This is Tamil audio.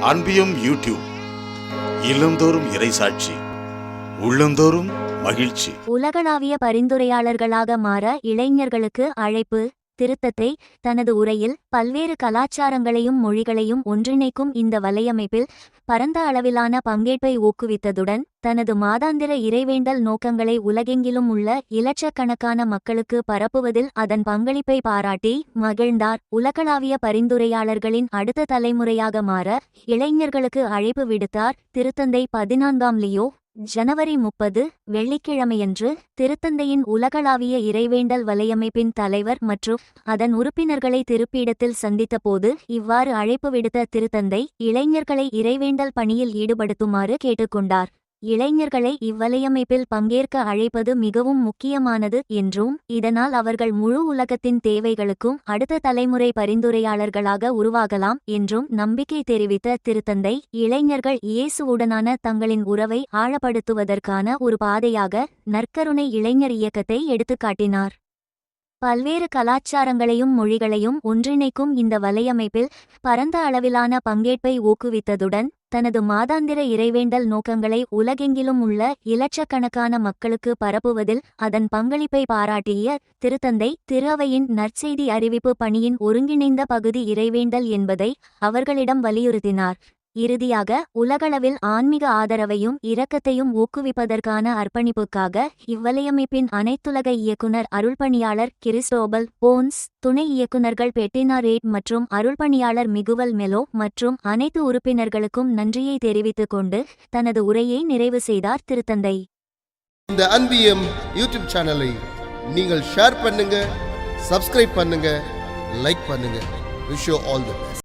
அன்பியும் யூடியூப் இல்லந்தோறும் இறைசாட்சி உள்ளந்தோறும் மகிழ்ச்சி. உலகளாவிய பரிந்துரையாளர்களாக மாற இளைஞர்களுக்கு அழைப்பு. திருத்தத்தை தனது உரையில் பல்வேறு கலாச்சாரங்களையும் மொழிகளையும் ஒன்றிணைக்கும் இந்த வலையமைப்பில் பரந்த அளவிலான பங்கேற்பை ஊக்குவித்ததுடன் தனது மாதாந்திர இறைவேண்டல் நோக்கங்களை உலகெங்கிலும் உள்ள இலட்சக்கணக்கான மக்களுக்கு பரப்புவதில் அதன் பங்களிப்பை பாராட்டி மகிழ்ந்தார். உலகளாவிய பரிந்துரையாளர்களின் அடுத்த தலைமுறையாக மாற இளைஞர்களுக்கு அழைப்பு விடுத்தார் திருத்தந்தை பதினான்காம் லியோ. ஜனவரி முப்பது வெள்ளிக்கிழமையன்று திருத்தந்தையின் உலகளாவிய இறைவேண்டல் வலையமைப்பின் தலைவர் மற்றும் அதன் உறுப்பினர்களை திருப்பீடத்தில் சந்தித்தபோது இவ்வாறு அழைப்பு விடுத்த திருத்தந்தை இளைஞர்களை இறைவேண்டல் பணியில் ஈடுபடுத்துமாறு கேட்டுக்கொண்டார். இளைஞர்களை இவ்வலையமைப்பில் பங்கேற்க அழைப்பது மிகவும் முக்கியமானது என்றும் இதனால் அவர்கள் முழு உலகத்தின் தேவைகளுக்கும் அடுத்த தலைமுறை பரிந்துரையாளர்களாக உருவாகலாம் என்றும் நம்பிக்கை தெரிவித்த திருத்தந்தை இளைஞர்கள் இயேசுவுடனான தங்களின் உறவை ஆழப்படுத்துவதற்கான ஒரு பாதையாக நற்கருணை இளைஞர் இயக்கத்தை எடுத்துக்காட்டினார். பல்வேறு கலாச்சாரங்களையும் மொழிகளையும் ஒன்றிணைக்கும் இந்த வலையமைப்பில் பரந்த அளவிலான பங்கேற்பை ஊக்குவித்ததுடன் தனது மாதாந்திர இறைவேண்டல் நோக்கங்களை உலகெங்கிலும் உள்ள இலட்சக்கணக்கான மக்களுக்கு பரப்புவதில் அதன் பங்களிப்பை பாராட்டிய திருத்தந்தை திருவையின் நற்செய்தி அறிவிப்பு பணியின் ஒருங்கிணைந்த பகுதி இறைவேண்டல் என்பதை அவர்களிடம் வலியுறுத்தினார். இறுதியாக உலகளவில் ஆன்மீக ஆதரவையும் இரக்கத்தையும் ஊக்குவிப்பதற்கான அர்ப்பணிப்புக்காக இவ்வலையமைப்பின் அனைத்துலக இயக்குனர் அருள்பணியாளர் கிறிஸ்டோபல் போன்ஸ் துணை இயக்குநர்கள் பெட்டினா ரேட் மற்றும் அருள்பணியாளர் மிகுவல் மெலோ மற்றும் அனைத்து உறுப்பினர்களுக்கும் நன்றியை தெரிவித்துக் கொண்டு தனது உரையை நிறைவு செய்தார் திருத்தந்தை. இந்த அன்பியம் யூடியூப் சேனலை நீங்கள் ஷேர் பண்ணுங்க சப்ஸ்கிரைப் பண்ணுங்க லைக் பண்ணுங்க. Wish all the